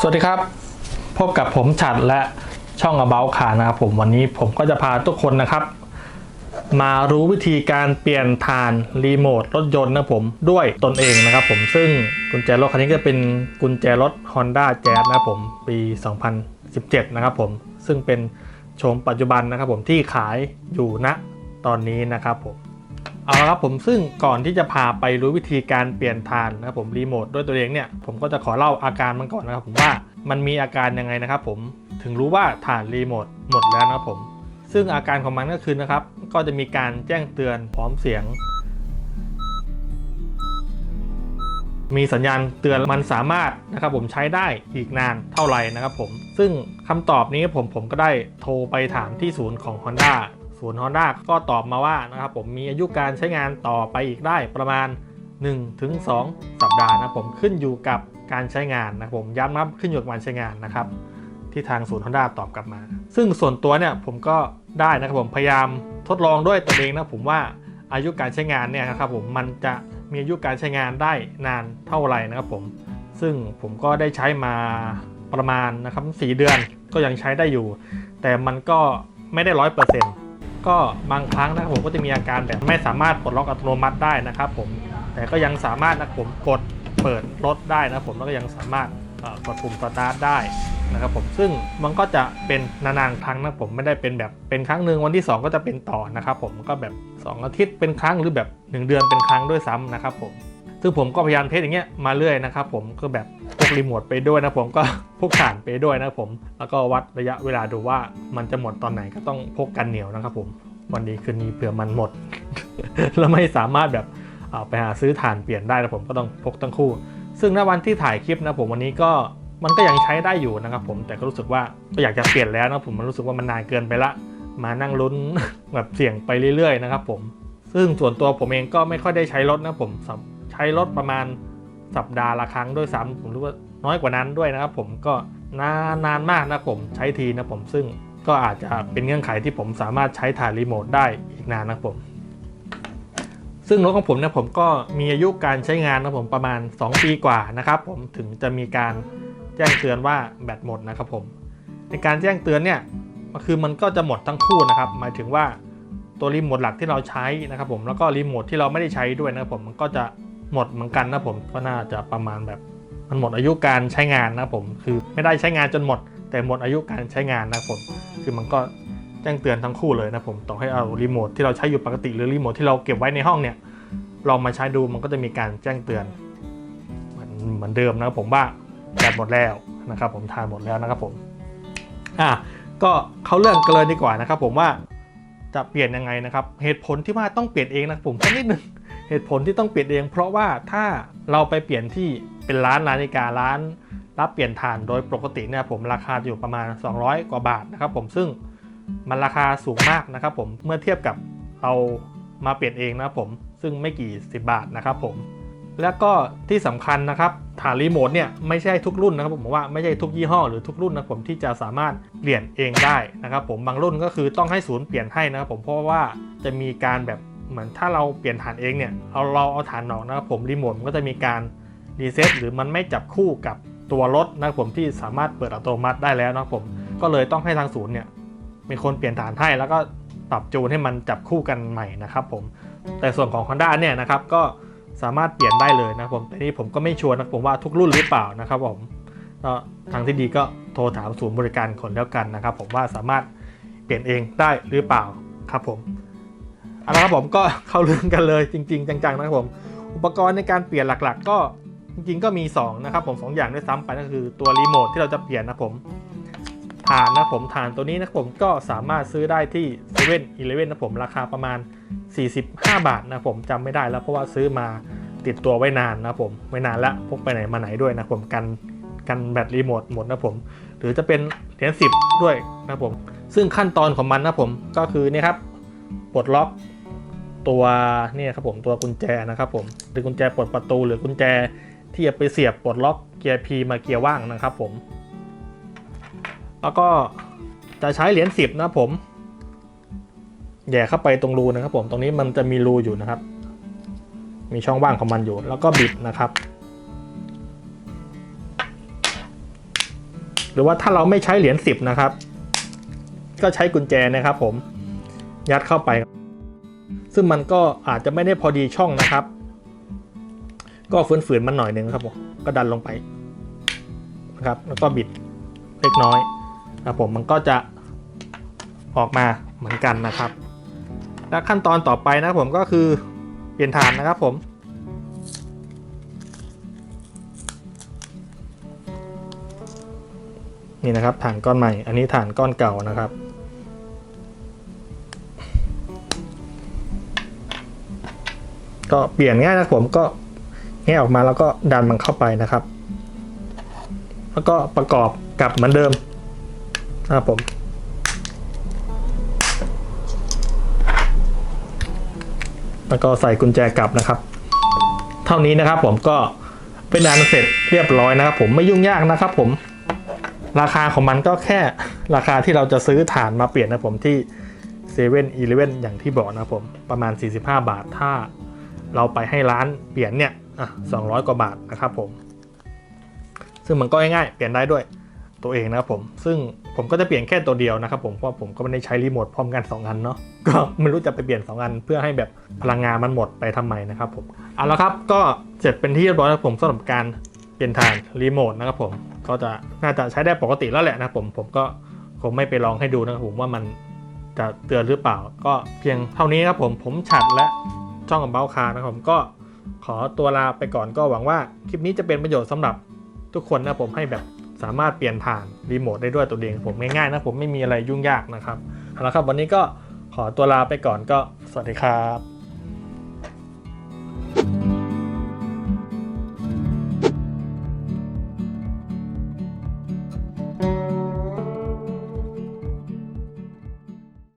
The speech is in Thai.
สวัสดีครับ พบกับผมฉัดและช่อง About Car นะครับผมวันนี้ผมก็จะพาทุกคนนะครับ มารู้วิธีการเปลี่ยนฐานรีโมทรถยนต์นะผมด้วยตนเองนะครับผมซึ่งกุญแจรถคันนี้ก็เป็นกุญแจรถ Honda Jazz นะครับผมปี 2017 นะครับผมซึ่งเป็นโฉมปัจจุบันนะครับผมที่ขายอยู่ณตอนนี้นะครับผม เอาละครับผมซึ่งก่อนที่จะพาไปรู้วิธีการเปลี่ยนทานนะครับผมรีโมทด้วยตัวเองเนี่ยผมก็จะขอเล่าอาการมันก่อนนะครับผมว่ามันมีอาการยังไงนะครับผมถึงรู้ว่าฐานรีโมทหมดแล้วนะครับผมซึ่งอาการของมันก็คือนะครับ ก็จะมีการแจ้งเตือนพร้อมเสียง มีสัญญาณเตือนมันสามารถนะครับผมใช้ได้อีกนานเท่าไหร่นะครับผมซึ่งคำตอบนี้ผมผมก็ได้โทรไปถามที่ศูนย์ของ Honda ศูนย์ Honda ก็ตอบมาว่านะครับผมมีอายุการใช้งานต่อไปอีกได้ประมาณ 1-2 สัปดาห์นะผมขึ้นอยู่กับการใช้งานนะผมย้ำนะครับขึ้นอยู่กับการใช้งานนะครับที่ทางศูนย์ Honda ตอบกลับมา ซึ่งส่วนตัวเนี่ยผมก็ได้นะครับผมพยายามทดลองด้วยตัวเองนะผมว่าอายุการใช้งานเนี่ยนะครับผมมันจะมีอายุการใช้งานได้นานเท่าไหร่นะครับผมซึ่งผมก็ได้ใช้มาประมาณนะครับ4เดือนก็ยังใช้ได้อยู่ แต่มันก็ไม่ได้ร้อยเปอร์เซ็นต์ ก็บางครั้งนะครับผมก็จะมีอาการแบบไม่สามารถปลดล็อกอัตโนมัติได้นะครับผมแต่ก็ยังสามารถนะผมกดเปิดรถได้นะผมแล้วก็ยังสามารถกดปุ่มสตาร์ทได้นะครับผมซึ่งมันก็จะเป็นนานๆครั้งนะผมไม่ได้เป็นแบบเป็นครั้งหนึ่งวันที่ 2 ก็จะเป็นต่อนะครับผมก็แบบ 2 อาทิตย์เป็นครั้งหรือแบบ 1 เดือนเป็นครั้งด้วยซ้ำนะครับผมซึ่งผมก็พยายามเทสอย่างเงี้ยมาเรื่อยนะครับผมก็แบบ กรีโมทไปด้วยนะผมก็พกฐานไปด้วยนะผม แล้วก็วัดระยะเวลาดูว่ามันจะหมดตอนไหนก็ต้องพกกันเหนียวนะครับผม วันนี้คืนนี้เผื่อมันหมด แล้วไม่สามารถแบบเอาไปหาซื้อฐานเปลี่ยนได้นะผมก็ต้องพกทั้งคู่ ซึ่งในวันที่ถ่ายคลิปนะผมวันนี้ก็มันก็ยังใช้ได้อยู่นะครับผมแต่ก็รู้สึกว่าก็อยากจะเปลี่ยนแล้วนะผมมันรู้สึกว่ามันนานเกินไปละ มานั่งลุ้นแบบเสี่ยงไปเรื่อยๆนะครับผม ซึ่งส่วนตัวผมเองก็ไม่ค่อยได้ใช้รถนะผมใช้รถประมาณ สัปดาห์ละครั้งด้วยซ้ำผมรู้ว่าน้อยกว่านั้นด้วยนะครับ ผมก็นานนานมากนะผมใช้ทีนะผมซึ่งก็อาจจะเป็นเงื่อนไขที่ผมสามารถใช้ถ่ายรีโมทได้อีกนานนะผม ซึ่งรถของผมเนี่ยผมก็มีอายุการใช้งานนะผมประมาณ 2 ปีกว่านะครับผมถึงจะมีการแจ้งเตือนว่าแบตหมดนะครับผม ในการแจ้งเตือนเนี่ยคือมันก็จะหมดทั้งคู่นะครับ หมายถึงว่าตัวรีโมทหลักที่เราใช้นะครับผมแล้วก็รีโมทที่เราไม่ได้ใช้ด้วยนะครับผมมันก็จะ หมดเหมือนกันนะผมก็น่าจะประมาณแบบมันหมดอายุการใช้งานนะผมคือไม่ได้ใช้งานจนหมด แต่หมดอายุการใช้งานนะผมคือมันก็แจ้งเตือนทั้งคู่เลยนะผมต่อให้เอารีโมทที่เราใช้อยู่ปกติหรือรีโมทที่เราเก็บไว้ในห้องเนี่ยลองมาใช้ดูมันก็จะมีการแจ้งเตือนเหมือนเหมือนเดิมนะครับผมว่าแบตหมดแล้วนะครับผมทานหมดแล้วนะครับผมอะก็เข้าเรื่องกันเลยดีกว่านะครับผมว่าจะเปลี่ยนยังไงนะครับ เหตุผลที่ว่าต้องเปลี่ยนเองนะผมสักนิดหนึ่ง เหตุผลที่ต้องเปลี่ยนเอง เพราะว่าถ้าเราไปเปลี่ยนที่เป็นร้านนาฬิการ้าน รับเปลี่ยนถ่านโดยปกติเนี่ยผมราคาอยู่ประมาณ 200 กว่าบาทนะครับผมซึ่งมันราคาสูงมากนะครับผมเมื่อเทียบกับเรามาเปลี่ยนเองนะครับผมซึ่งไม่กี่สิบบาทนะครับผมแล้วก็ที่สำคัญนะครับฐานรีโมทเนี่ยไม่ใช่ทุกรุ่นนะครับผมว่าไม่ใช่ทุกยี่ห้อหรือทุกรุ่นนะผมที่จะสามารถเปลี่ยนเองได้นะครับผมบางรุ่นก็คือต้องให้ศูนย์เปลี่ยนให้นะครับผมเพราะว่าจะมีการแบบ เหมือนถ้าเราเปลี่ยนฐานเองเนี่ยเอาเราเอาฐานออกนะครับผมรีโมทมันก็จะมีการรีเซ็ตหรือมันไม่จับคู่กับตัวรถนะครับผมที่สามารถเปิดอัตโนมัติได้แล้วนะครับผมก็เลยต้องให้ทางศูนย์เนี่ยมีคนเปลี่ยนฐานให้แล้วก็ปรับจูนให้มันจับคู่กันใหม่นะครับผมแต่ส่วนของ Honda เนี่ยนะครับก็สามารถเปลี่ยนได้เลยนะครับผมแต่นี่ผมก็ไม่ชัวร์นะผมว่าทุกรุ่นหรือเปล่านะครับผมก็ทางที่ดีก็โทรถามศูนย์บริการคนแล้วกันนะครับผมว่าสามารถเปลี่ยนเองได้หรือเปล่าครับผม เอาละครับผมก็เข้าเรื่องกันเลยจริง ๆ จังๆนะครับผม อุปกรณ์ในการเปลี่ยนหลักๆ ก็จริงๆก็มี 2 นะครับผมสองอย่างด้วยซ้ำไปก็คือตัวรีโมทที่เราจะเปลี่ยนนะผมฐานนะผมฐานตัวนี้นะผมก็สามารถซื้อได้ที่7 e เ e ่ e อนะผมราคาประมาณ 45 บาทนะผมจำไม่ได้แล้วเพราะว่าซื้อมาติดตัวไว้นานนะผมไว้นานล้วพกไปไหนมาไหนด้วยนะผมกันกันแบตรีโมทหมดนะผม หรือจะเป็นเหรียญสิบด้วยนะผม ซึ่งขั้นตอนของมันนะผมก็คือนี่ครับปลดล็อก ตัวเนี่ยครับผมตัวกุญแจนะครับผมหรือกุญแจปลดประตูหรือกุญแจที่จะไปเสียบปลดล็อกเกียร์ P มาเกียร์ว่างนะครับผม แล้วก็จะใช้เหรียญสิบนะผมแย่เข้าไปตรงรูนะครับผมตรงนี้มันจะมีรูอยู่นะครับ มีช่องว่างของมันอยู่ แล้วก็บิดนะครับ หรือว่าถ้าเราไม่ใช้เหรียญสิบนะครับ ก็ใช้กุญแจนะครับผมยัดเข้าไป ซึ่งมันก็อาจจะไม่ได้พอดีช่องนะครับ ก็ฝืนๆมันหน่อยหนึ่งครับผมก็ดันลงไปนะครับ แล้วก็บิดเล็กน้อยนะผมมันก็จะออกมาเหมือนกันนะครับ และขั้นตอนต่อไปนะผมก็คือเปลี่ยนฐานนะครับผมนี่นะครับฐานก้อนใหม่ อันนี้ฐานก้อนเก่านะครับ ก็เปลี่ยนง่ายนะผมก็แงะออกมาแล้วก็ดันมันเข้าไปนะครับ แล้วก็ประกอบกลับเหมือนเดิมนะครับผมแล้วก็ใส่กุญแจกลับนะครับ เท่านี้นะครับผมก็เป็นอันเสร็จเรียบร้อยนะครับ ผมไม่ยุ่งยากนะครับ ผม ราคาของมันก็แค่ราคาที่เราจะซื้อฐานมาเปลี่ยนนะผมที่เซเว่นอีเลเว่นอย่างที่บอกนะผมประมาณ 45 บาทถ้า เราไปให้ร้านเปลี่ยนเนี่ยอะ200กว่าบาทนะครับผม ซึ่งมันก็ง่ายๆเปลี่ยนได้ด้วยตัวเองนะครับผม ซึ่งผมก็จะเปลี่ยนแค่ตัวเดียวนะครับผมเพราะผมก็ไม่ได้ใช้รีโมทพร้อมกัน 2 อันเนาะก็ไม่รู้จะไปเปลี่ยน 2 อัน เพื่อให้แบบพลังงานมันหมดไปทำไมนะครับผมเอาละครับก็เสร็จเป็นที่เรียบร้อยแล้วผมสำหรับการเปลี่ยนฐานรีโมทนะครับผมก็จะน่าจะใช้ได้ปกติแล้วแหละนะผมผมก็คงไม่ไปลองให้ดูนะครับผมว่ามันจะเตือนหรือเปล่า ก็เพียงเท่านี้ครับผมผมฉัดและ ช่องของเบ้าคานะครับผมก็ขอตัวลาไปก่อนก็หวังว่าคลิปนี้จะเป็นประโยชน์สำหรับทุกคนนะผมให้แบบสามารถเปลี่ยนผ่านรีโมทได้ด้วยตัวเองผมง่ายๆนะผมไม่มีอะไรยุ่งยากนะครับเอาละครับวันนี้ก็ขอตัวลาไปก่อนก็สวัสดีครับ